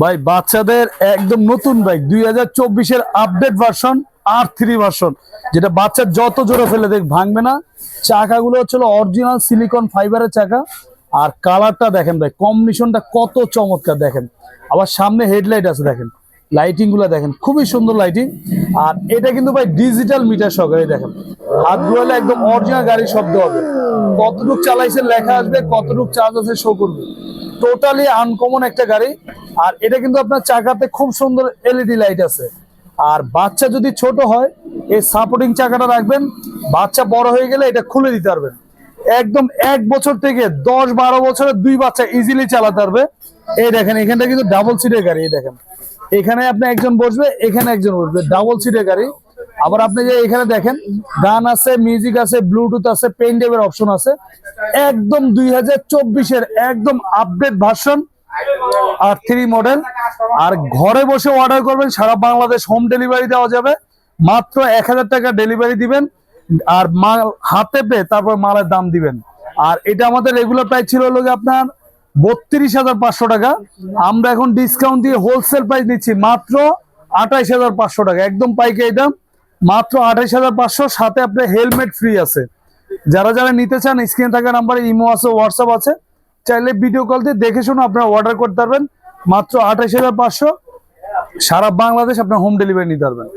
ভাই, বাচ্চাদের একদম নতুন বাইক দুই হাজার চব্বিশের update version R three version যেটা বাচ্চার যত জোরে ফেলে দেখ, ভাঙবে না। চাকাগুলো হচ্ছে অরিজিনাল সিলিকন ফাইবারের চাকা। আর কালারটা দেখেন ভাই কম্বিনেশনটা কত চমৎকার দেখেন। আবার সামনে হেডলাইট আছে দেখেন লাইটিংগুলো দেখেন, খুবই সুন্দর লাইটিং আর এটা কিন্তু ভাই ডিজিটাল মিটার সহকারে দেখেন। হাত ঘুরালে একদম অরিজিনাল গাড়ির শব্দ হবে। কতটুক চালাইছে লেখা আসবে, কতটুক চার্জ আছে শো করবে। টোটালি আনকমন একটা গাড়ি। আর এটা কিন্তু আপনার চাকাতে খুব সুন্দর এলইডি লাইট আছে। আর বাচ্চা যদি ছোট হয়, এই সাপোর্টিং চাকাটা রাখবেন, বাচ্চা বড় হয়ে গেলে এটা খুলে দিতে পারবেন। একদম এক বছর থেকে দশ বারো বছরের দুই বাচ্চা ইজিলি চালাতে পারবে। এই দেখেন, এখানটা কিন্তু ডাবল সিটের গাড়ি, এই দেখেন। এখানে আপনি একজন বসবে, এখানে একজন বসবে ডাবল সিটের গাড়ি। আবার আপনি যে এখানে দেখেন, গান আছে মিউজিক আছে ব্লুটুথ আছে পেন অপশন আছে। একদম দুই হাজার চব্বিশের একদম update version R three model আর ঘরে বসে অর্ডার করবেন, সারা বাংলাদেশ হোম ডেলিভারি দেওয়া যাবে। মাত্র এক হাজার টাকা ডেলিভারি দিবেন, আর মাল হাতে পেয়ে তারপর মালের দাম দিবেন। আর এটা আমাদের রেগুলার প্রাইস ছিল গিয়ে আপনার বত্রিশ হাজার পাঁচশো টাকা। আমরা এখন ডিসকাউন্ট দিয়ে হোলসেল প্রাইস নিচ্ছি, মাত্র আঠাইশ হাজার পাঁচশো টাকা। একদম পাইকারি দাম, মাত্র আঠাইশ হাজার পাঁচশো, সাথে আপনার হেলমেট ফ্রি আছে। যারা যারা নিতে চান স্ক্রিনে থাকা নাম্বারে ইমো আছে হোয়াটসঅ্যাপ আছে। চাইলে ভিডিও কল দিয়ে দেখে শুনে আপনারা অর্ডার করতে পারবেন। মাত্র আঠাশ হাজার পাঁচশো। সারা বাংলাদেশ আপনার হোম ডেলিভারি নিতে পারবেন।